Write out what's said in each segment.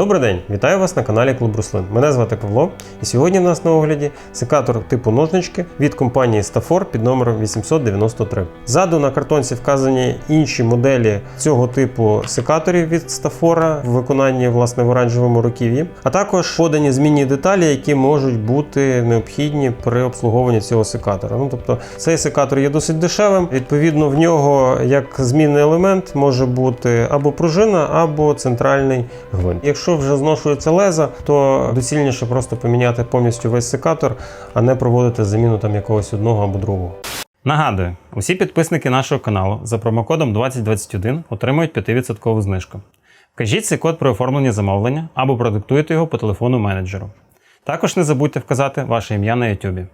Добрий день, вітаю вас на каналі Клуб Руслин. Мене звати Павло, і сьогодні в нас на огляді секатор типу ножнички від компанії Stafor під номером 893. Ззаду на картонці вказані інші моделі цього типу секаторів від Stafor в виконанні власне в оранжевому руків'ї, а також подані змінні деталі, які можуть бути необхідні при обслуговуванні цього секатора. Ну тобто цей секатор є досить дешевим. Відповідно, в нього як змінний елемент може бути або пружина, або центральний гвинт. Якщо вже зношується леза, то доцільніше просто поміняти повністю весь секатор, а не проводити заміну там якогось одного або другого. Нагадую, усі підписники нашого каналу за промокодом 2021 отримують 5% знижку. Вкажіть цей код при оформленні замовлення або продиктуйте його по телефону менеджеру. Також не забудьте вказати ваше ім'я на YouTube.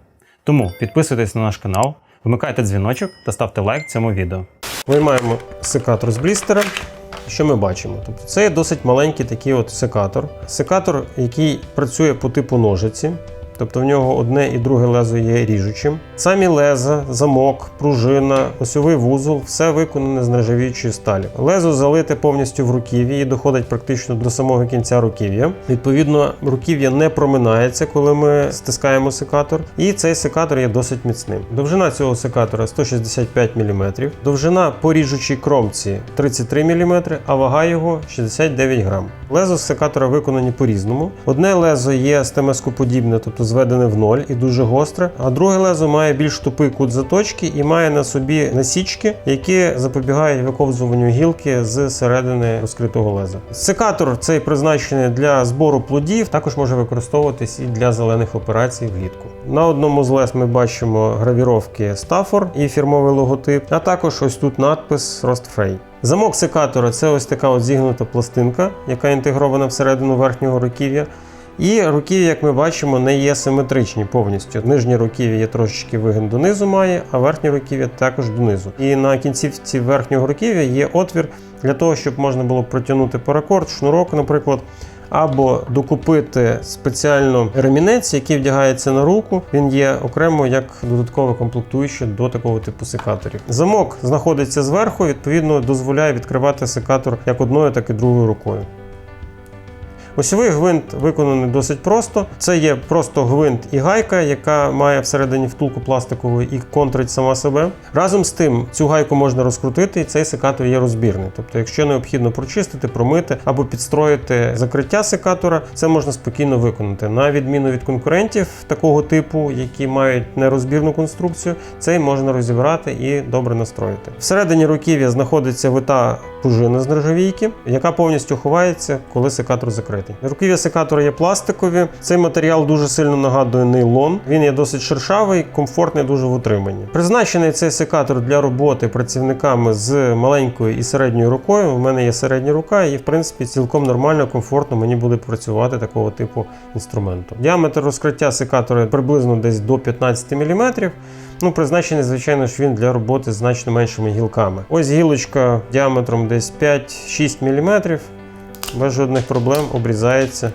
Тому підписуйтесь на наш канал, вмикайте дзвіночок та ставте лайк цьому відео. Виймаємо секатор з блістера. Що ми бачимо? Тобто це досить маленький такий от секатор. Секатор, який працює по типу ножиці. Тобто в нього одне і друге лезо є ріжучим. Самі леза, замок, пружина, осьовий вузол все виконане з нержавіючої сталі. Лезо залите повністю в руків'ї і доходить практично до самого кінця руків'я. Відповідно, руків'я не проминається, коли ми стискаємо секатор. І цей секатор є досить міцним. Довжина цього секатора 165 мм, довжина по ріжучій кромці 33 мм, а вага його 69 грам. Лезо з секатора виконані по-різному. Одне лезо є стемескоподібне, тобто зведене в ноль і дуже гостре, а друге лезо має більш тупий кут заточки і має на собі насічки, які запобігають виковзуванню гілки з середини розкритого леза. Секатор цей призначений для збору плодів, також може використовуватись і для зелених операцій влітку. На одному з лез ми бачимо гравіровки Stafford і фірмовий логотип, а також ось тут надпис Rostfrey. Замок секатора це ось така от зігнута пластинка, яка інтегрована всередину верхнього руків'я. І руків'я, як ми бачимо, не є симетричні повністю. Нижнє руків'я є трошечки вигин донизу має, а верхнє руків'я також донизу. І на кінцівці верхнього руків'я є отвір для того, щоб можна було протягнути паракорд, шнурок, наприклад. Або докупити спеціально ремінець, який вдягається на руку. Він є окремо як додаткове комплектуюче до такого типу секаторів. Замок знаходиться зверху, відповідно дозволяє відкривати секатор як одною, так і другою рукою. Осьовий гвинт виконаний досить просто. Це є просто гвинт і гайка, яка має всередині втулку пластикову і контрить сама себе. Разом з тим, цю гайку можна розкрутити, і цей секатор є розбірний. Тобто, якщо необхідно прочистити, промити або підстроїти закриття секатора, це можна спокійно виконати. На відміну від конкурентів такого типу, які мають нерозбірну конструкцію, цей можна розібрати і добре настроїти. Всередині руків'я знаходиться вита пружина з нержавійки, яка повністю ховається, коли секатор закритий. Руків'я секатора є пластикові. Цей матеріал дуже сильно нагадує нейлон. Він є досить шершавий, комфортний дуже в утриманні. Призначений цей секатор для роботи працівниками з маленькою і середньою рукою. У мене є середня рука, і в принципі цілком нормально, комфортно мені буде працювати такого типу інструменту. Діаметр розкриття секатора приблизно десь до 15 мм. Ну, призначений, звичайно ж, він для роботи з значно меншими гілками. Ось гілочка діаметром десь 5-6 мм без жодних проблем обрізається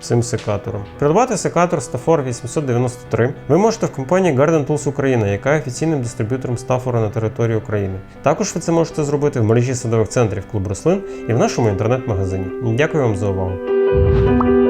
цим секатором. Придбати секатор Stafor 893 ви можете в компанії Garden Tools Україна, яка є офіційним дистриб'ютором Stafor на території України. Також ви це можете зробити в мережі садових центрів Клуб Рослин і в нашому інтернет-магазині. Дякую вам за увагу.